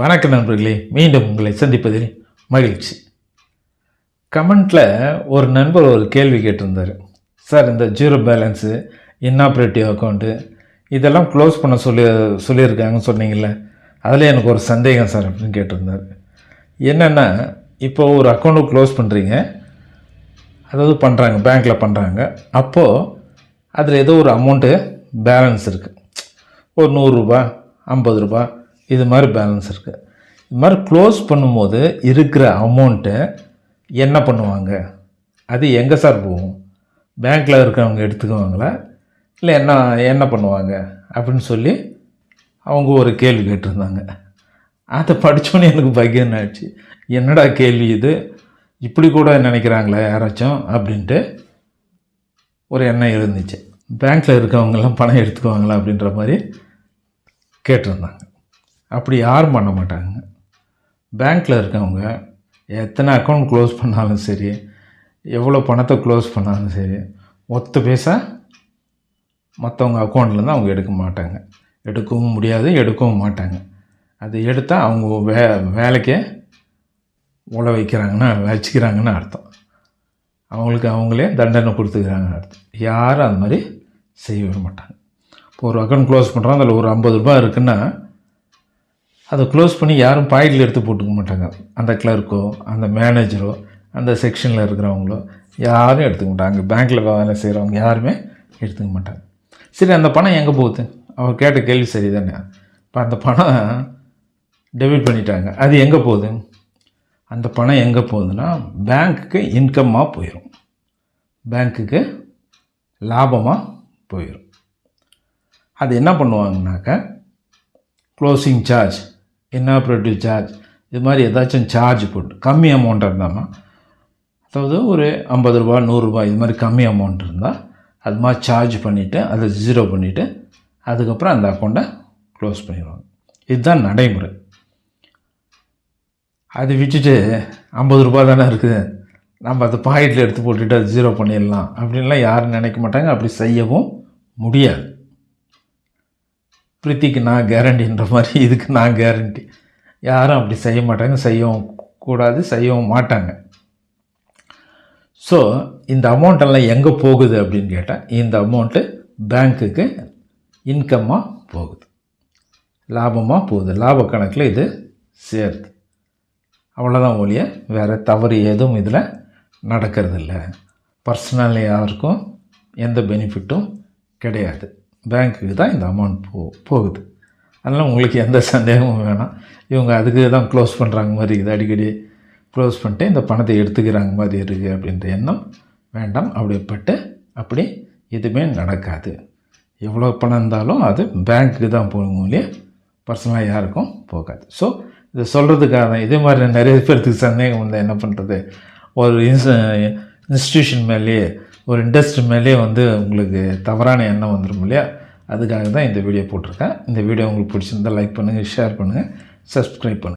வணக்க நண்பர்களே மீண்டும் உங்களை சந்திப்பதில் மகிழ்ச்சி. கமெண்ட்டில் ஒரு நண்பர் ஒரு கேள்வி கேட்டிருந்தார். சார் இந்த ஜீரோ பேலன்ஸு இன்னாப்ரேட்டிவ் அக்கௌண்ட்டு இதெல்லாம் க்ளோஸ் பண்ண சொல்லி சொல்லியிருக்காங்கன்னு சொன்னீங்கல்ல அதில் எனக்கு ஒரு சந்தேகம் சார் அப்படின்னு கேட்டிருந்தார். என்னென்னா இப்போ ஒரு அக்கௌண்ட்டு க்ளோஸ் பண்ணுறீங்க அதாவது பண்ணுறாங்க பேங்க்கில் பண்ணுறாங்க அப்போது அதில் ஏதோ ஒரு அமௌண்ட்டு பேலன்ஸ் இருக்குது ஒரு நூறுரூபா ஐம்பது ரூபா இது மாதிரி பேலன்ஸ் இருக்குது இது மாதிரி க்ளோஸ் பண்ணும்போது இருக்கிற அமௌண்ட்டை என்ன பண்ணுவாங்க? அது எங்கே சார் போகும்? பேங்க்கில் இருக்கிறவங்க எடுத்துக்குவாங்களா? இல்லை என்ன என்ன பண்ணுவாங்க? அப்படின்னு சொல்லி அவங்க ஒரு கேள்வி கேட்டிருந்தாங்க. அதை படித்தோன்னே எனக்கு பகிர்ந்து ஆயிடுச்சு என்னடா கேள்வி இது? இப்படி கூட நினைக்கிறாங்களா யாராச்சும்? அப்படின்ட்டு ஒரு எண்ணம் இருந்துச்சு. பேங்க்கில் இருக்கவங்கெல்லாம் பணம் எடுத்துக்குவாங்களா அப்படின்ற மாதிரி கேட்டிருந்தாங்க. அப்படி யாரும் பண்ண மாட்டாங்க. பேங்க்கில் இருக்கவங்க எத்தனை அக்கௌண்ட் க்ளோஸ் பண்ணாலும் சரி எவ்வளோ பணத்தை க்ளோஸ் பண்ணாலும் சரி ஒத்த பைசா மற்றவங்க அக்கௌண்ட்லேருந்து அவங்க எடுக்க மாட்டாங்க. எடுக்கவும் முடியாது எடுக்கவும் மாட்டாங்க. அது எடுத்தால் அவங்க வே வேலைக்கே உழ வைக்கிறாங்கன்னா வச்சுக்கிறாங்கன்னு அர்த்தம். அவங்களுக்கு அவங்களே தண்டனை கொடுத்துக்கிறாங்கன்னு அர்த்தம். யாரும் அது மாதிரி செய்யவே மாட்டாங்க. இப்போ ஒரு அக்கௌண்ட் க்ளோஸ் பண்ணுறோம் அதில் ஒரு ஐம்பது ரூபாய் இருக்குன்னா அதை க்ளோஸ் பண்ணி யாரும் பாக்கெட்டில் எடுத்து போட்டுக்க மாட்டாங்க. அந்த கிளர்க்கோ அந்த மேனேஜரோ அந்த செக்ஷனில் இருக்கிறவங்களோ யாரும் எடுத்துக்க மாட்டாங்க. பேங்க்கில் வேலை செய்கிறவங்க யாருமே எடுத்துக்க மாட்டாங்க. சரி அந்த பணம் எங்கே போகுது? அவர் கேட்ட கேள்வி சரி தானே இப்போ அந்த பணம் டெபிட் பண்ணிட்டாங்க. அது எங்கே போகுது? அந்த பணம் எங்கே போகுதுன்னா பேங்க்குக்கு இன்கம்மாக போயிடும் பேங்க்குக்கு லாபமாக போயிடும் அது என்ன பண்ணுவாங்கனாக்கா க்ளோசிங் சார்ஜ் இன்னாப்ரேட்டிவ் சார்ஜ் இது மாதிரி ஏதாச்சும் சார்ஜ் போட்டு கம்மி அமௌண்ட்டாக இருந்தாமா அதாவது ஒரு ஐம்பது ரூபா நூறுரூபா இது மாதிரி கம்மி அமௌண்ட் இருந்தால் அது மாதிரி சார்ஜ் பண்ணிவிட்டு அதை ஜீரோ பண்ணிவிட்டு அதுக்கப்புறம் அந்த அக்கௌண்ட்டை க்ளோஸ் பண்ணிடுவாங்க. இதுதான் நடைமுறை. அது விட்டுட்டு ஐம்பது ரூபா தானே இருக்குது. நம்ம அதை பாக்கெட்டில் எடுத்து போட்டுட்டு அது ஜீரோ பண்ணிடலாம். அப்படின்லாம் யாரும் நினைக்க மாட்டாங்க. அப்படி செய்யவும் முடியாது. பிரீத்திக்கு நான் கேரண்டின்ற மாதிரி இதுக்கு நான் கேரண்டி யாரும் அப்படி செய்ய மாட்டாங்க செய்யவும் கூடாது செய்யவும் மாட்டாங்க. ஸோ இந்த அமௌண்ட்டெல்லாம் எங்கே போகுது அப்படின்னு கேட்டால் இந்த அமௌண்ட்டு பேங்க்குக்கு இன்கம்மாக போகுது. லாபமாக போகுது. லாப கணக்கில் இது சேருது. அவ்வளோதான் ஒழிய வேறு தவறு எதுவும் இதில் நடக்கிறதில்ல. பர்சனல் யாருக்கும் எந்த பெனிஃபிட்டும் கிடையாது. பேங்க்குக்கு தான் இந்த அமௌண்ட் போ போகுது. அதனால் உங்களுக்கு எந்த சந்தேகமும் வேணாம். இவங்க அதுக்கு தான் க்ளோஸ் பண்ணுறாங்க மாதிரி இருக்குது. அடிக்கடி க்ளோஸ் பண்ணிட்டு இந்த பணத்தை எடுத்துக்கிறாங்க மாதிரி இருக்குது அப்படின்ற எண்ணம் வேண்டாம். அப்படிப்பட்டு அப்படி எதுவுமே நடக்காது. எவ்வளோ பணம் இருந்தாலும் அது பேங்க்குக்கு தான் போகும் இல்லையா பர்சனலாக யாருக்கும் போகாது. ஸோ இதை சொல்கிறதுக்காக தான் இதே மாதிரி நிறைய பேர்த்துக்கு சந்தேகம் வந்தால் என்ன பண்ணுறது ஒரு இன்ஸ் இன்ஸ்டியூஷன் மேலேயே ஒரு இண்டஸ்ட்ரி மேலே வந்து உங்களுக்கு தவறான எண்ணம் வந்துடும் இல்லையா? அதுக்காக தான் இந்த வீடியோ போட்டிருக்கேன். இந்த வீடியோ உங்களுக்கு பிடிச்சிருந்தால் லைக் பண்ணுங்கள் ஷேர் பண்ணுங்கள் சப்ஸ்கிரைப் பண்ணுங்கள்